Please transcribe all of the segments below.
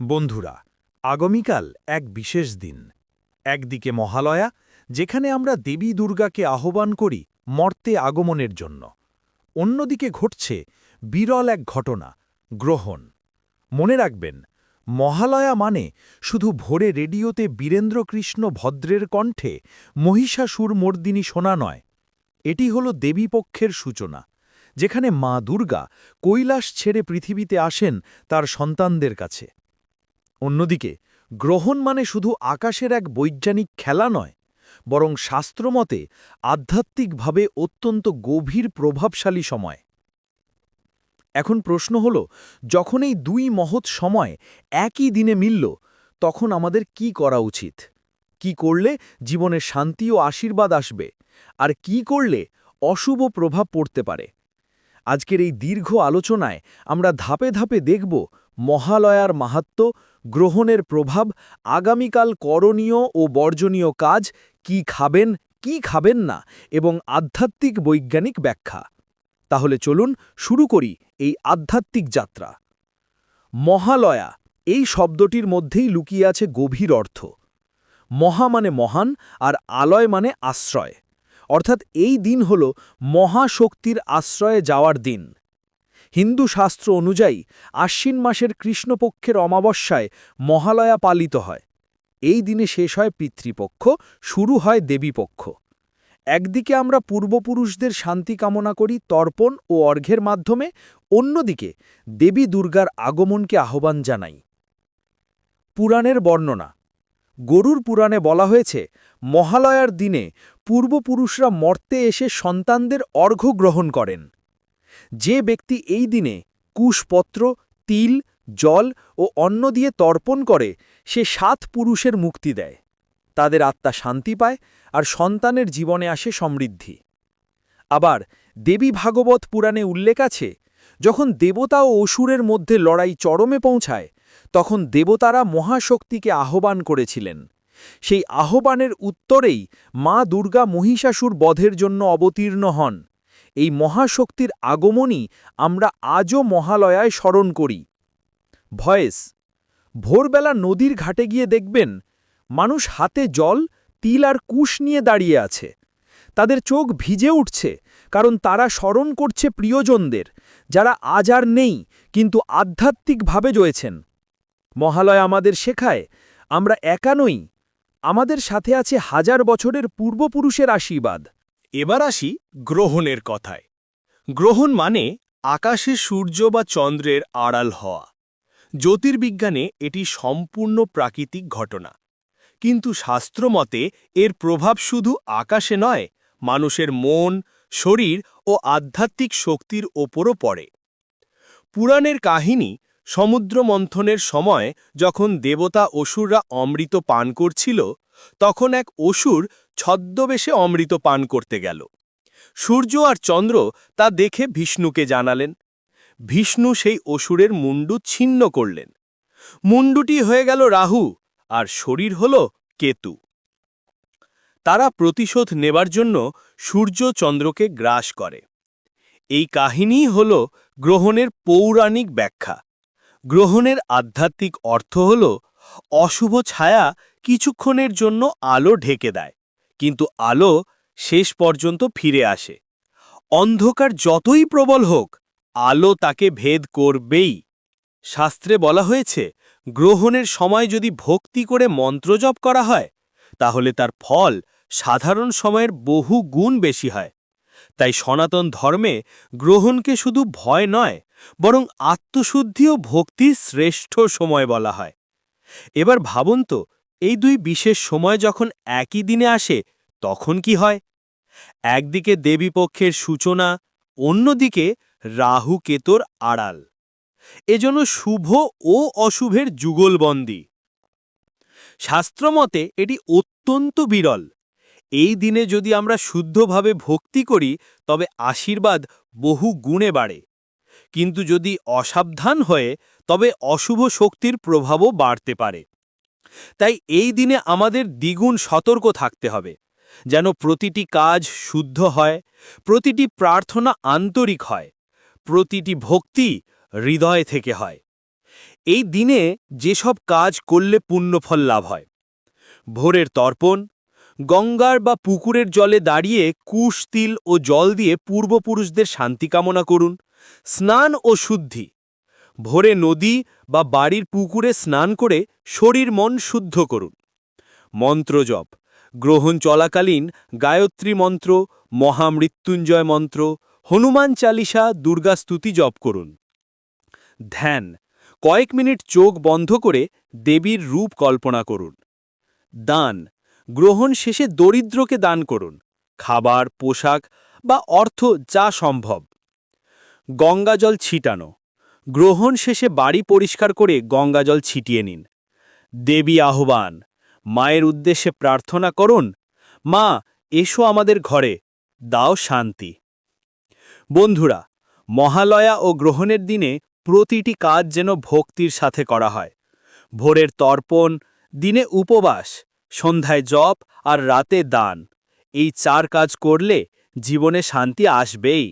বন্ধুরা, আগামীকাল এক বিশেষ দিন। একদিকে মহালয়া, যেখানে আমরা দেবী দুর্গাকে আহ্বান করি মর্তে আগমনের জন্য। অন্যদিকে ঘটছে বিরল এক ঘটনা, গ্রহণ। মনে রাখবেন, মহালয়া মানে শুধু ভোরে রেডিওতে বীরেন্দ্রকৃষ্ণ ভদ্রের কণ্ঠে মহিষাসুর মর্দিনী শোনা নয়। এটি হল দেবীপক্ষের সূচনা, যেখানে মা দুর্গা কৈলাস ছেড়ে পৃথিবীতে আসেন তার সন্তানদের কাছে। অন্যদিকে, গ্রহণ মানে শুধু আকাশের এক বৈজ্ঞানিক খেলা নয়, বরং শাস্ত্রমতে আধ্যাত্মিকভাবে অত্যন্ত গভীর প্রভাবশালী সময়। এখন প্রশ্ন হল, যখন এই দুই মহৎ সময় একই দিনে মিলল, তখন আমাদের কি করা উচিত? কি করলে জীবনে শান্তি ও আশীর্বাদ আসবে? আর কি করলে অশুভ প্রভাব পড়তে পারে? আজকের এই দীর্ঘ আলোচনায় আমরা ধাপে ধাপে দেখব মহালয়ার মাহাত্ম্য গ্রহণের প্রভাব, আগামীকাল করণীয় ও বর্জনীয় কাজ, কি খাবেন কি খাবেন না, এবং আধ্যাত্মিক বৈজ্ঞানিক ব্যাখ্যা। তাহলে চলুন শুরু করি এই আধ্যাত্মিক যাত্রা। মহালয়া, এই শব্দটির মধ্যেই লুকিয়ে আছে গভীর অর্থ। মহা মানে মহান আর আলয় মানে আশ্রয়। অর্থাৎ এই দিন হল মহাশক্তির আশ্রয়ে যাওয়ার দিন। হিন্দু শাস্ত্র অনুযায়ী আশ্বিন মাসের কৃষ্ণপক্ষের অমাবস্যায় মহালয়া পালিত হয়। এই দিনে শেষ হয় পিতৃপক্ষ, শুরু হয় দেবীপক্ষ। একদিকে আমরা পূর্বপুরুষদের শান্তি কামনা করি তর্পণ ও অর্ঘ্যের মাধ্যমে, অন্যদিকে দেবী দুর্গার আগমনকে আহ্বান জানাই। পুরাণের বর্ণনা। গরুর পুরাণে বলা হয়েছে, মহালয়ার দিনে পূর্বপুরুষরা মর্তে এসে সন্তানদের অর্ঘ্য গ্রহণ করেন। যে ব্যক্তি এই দিনে কুশপত্র, তিল, জল ও অন্ন দিয়ে তর্পণ করে, সে সাত পুরুষের মুক্তি দেয়। তাদের আত্মা শান্তি পায় আর সন্তানের জীবনে আসে সমৃদ্ধি। আবার দেবী ভাগবত পুরাণে উল্লেখ আছে, যখন দেবতা ও অসুরের মধ্যে লড়াই চরমে পৌঁছায়, তখন দেবতারা মহাশক্তিকে আহ্বান করেছিলেন। সেই আহ্বানের উত্তরেই মা দুর্গা মহিষাসুর বধের জন্য অবতীর্ণ হন। এই মহাশক্তির আগমনই আমরা আজও মহালয়ায় স্মরণ করি। ভয়েস, ভোরবেলা নদীর ঘাটে গিয়ে দেখবেন মানুষ হাতে জল, তিল আর কুশ নিয়ে দাঁড়িয়ে আছে। তাদের চোখ ভিজে উঠছে, কারণ তারা স্মরণ করছে প্রিয়জনদের, যারা আজ আর নেই, কিন্তু আধ্যাত্মিকভাবে রয়েছেন। মহালয় আমাদের শেখায়, আমরা একা নই, আমাদের সাথে আছে হাজার বছরের পূর্বপুরুষের আশীর্বাদ। এবার আসি গ্রহণের কথায়। গ্রহণ মানে আকাশে সূর্য বা চন্দ্রের আড়াল হওয়া। জ্যোতির্বিজ্ঞানে এটি সম্পূর্ণ প্রাকৃতিক ঘটনা। কিন্তু শাস্ত্রমতে এর প্রভাব শুধু আকাশে নয়, মানুষের মন, শরীর ও আধ্যাত্মিক শক্তির ওপরও পড়ে। পুরাণের কাহিনী সমুদ্র মন্থনের সময় যখন দেবতা অসুররা অমৃত পান করছিল তখন এক অসুর ছদ্মবেশে অমৃত পান করতে গেল। সূর্য আর চন্দ্র তা দেখে বিষ্ণুকে জানালেন। বিষ্ণু সেই অসুরের মুন্ডু ছিন্ন করলেন। মুন্ডুটি হয়ে গেল রাহু আর শরীর হল কেতু। তারা প্রতিশোধ নেবার জন্য সূর্য চন্দ্রকে গ্রাস করে। এই কাহিনী হল গ্রহণের পৌরাণিক ব্যাখ্যা। গ্রহণের আধ্যাত্মিক অর্থ হল অশুভ ছায়া কিছুক্ষণের জন্য আলো ঢেকে দেয়, কিন্তু আলো শেষ পর্যন্ত ফিরে আসে। অন্ধকার যতই প্রবল হোক, আলো তাকে ভেদ করবেই। শাস্ত্রে বলা হয়েছে, গ্রহণের সময় যদি ভক্তি করে মন্ত্রজপ করা হয়, তাহলে তার ফল সাধারণ সময়ের বহু গুণ বেশি হয়। তাই সনাতন ধর্মে গ্রহণকে শুধু ভয় নয়, বরং আত্মশুদ্ধি ও ভক্তির শ্রেষ্ঠ সময় বলা হয়। এবার ভাবুন তো এই দুই বিশেষ সময় যখন একই দিনে আসে, তখন কি হয়? একদিকে দেবীপক্ষের সূচনা, অন্যদিকে রাহু কেতর আড়াল। এজন্য শুভ ও অশুভের যুগলবন্দী। শাস্ত্রমতে এটি অত্যন্ত বিরল। এই দিনে যদি আমরা শুদ্ধভাবে ভক্তি করি, তবে আশীর্বাদ বহু গুণে বাড়ে। কিন্তু যদি অসাবধান হয়ে, তবে অশুভ শক্তির প্রভাবও বাড়তে পারে। তাই এই দিনে আমাদের দ্বিগুণ সতর্ক থাকতে হবে, যেন প্রতিটি কাজ শুদ্ধ হয়, প্রতিটি প্রার্থনা আন্তরিক হয়, প্রতিটি ভক্তি হৃদয় থেকে হয়। এই দিনে যেসব কাজ করলে পুণ্যফল লাভ হয়, ভোরের তর্পণ, গঙ্গার বা পুকুরের জলে দাঁড়িয়ে কুশ, তিল ও জল দিয়ে পূর্বপুরুষদের শান্তি কামনা করুন, স্নান ও শুদ্ধি ভোরে নদী বা বাড়ির পুকুরে স্নান করে শরীর মন শুদ্ধ করুন। মন্ত্রজপ গ্রহণ চলাকালীন গায়ত্রী মন্ত্র, মহামৃত্যুঞ্জয় মন্ত্র, হনুমান চালিসা দুর্গাস্তুতি জপ করুন। ধ্যান। কয়েক মিনিট চোখ বন্ধ করে দেবীর রূপ কল্পনা করুন। দান। গ্রহণ শেষে দরিদ্রকে দান করুন। খাবার, পোশাক বা অর্থ যা সম্ভব। গঙ্গাজল ছিটানো। গ্রহণ শেষে বাড়ি পরিষ্কার করে গঙ্গাজল ছিটিয়ে নিন। দেবী আহ্বান, মায়ের উদ্দেশ্যে প্রার্থনা করুন, মা, এসো আমাদের ঘরে, দাও শান্তি। বন্ধুরা, মহালয়া ও গ্রহণের দিনে প্রতিটি কাজ যেন ভক্তির সাথে করা হয়। ভোরের তর্পণ, দিনে উপবাস, সন্ধ্যায় জপ আর রাতে দান, এই চার কাজ করলে জীবনে শান্তি আসবেই।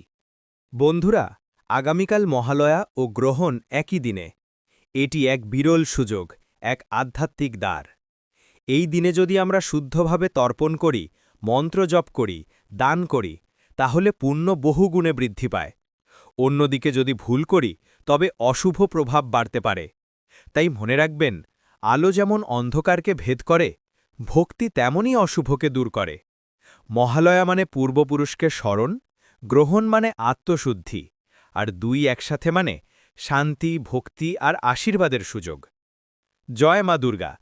বন্ধুরা আগামীকাল মহালয়া ও গ্রহণ একই দিনে। এটি এক বিরল সুযোগ, এক আধ্যাত্মিক দ্বার। এই দিনে যদি আমরা শুদ্ধভাবে তর্পণ করি, মন্ত্র জপ করি, দান করি, তাহলে পুণ্য বহুগুণে বৃদ্ধি পায়। অন্যদিকে যদি ভুল করি, তবে অশুভ প্রভাব বাড়তে পারে। তাই মনে রাখবেন, আলো যেমন অন্ধকারকে ভেদ করে, ভক্তি তেমনই অশুভকে দূর করে। মহালয়া মানে পূর্বপুরুষকে স্মরণ, গ্রহণ মানে আত্মশুদ্ধি। আর দুই একসাথে মানে শান্তি, ভক্তি আর আশীর্বাদের সুযোগ। জয় মা দুর্গা।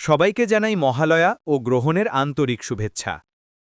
সবাইকে জানাই মহালয়া ও গ্রহণের আন্তরিক শুভেচ্ছা।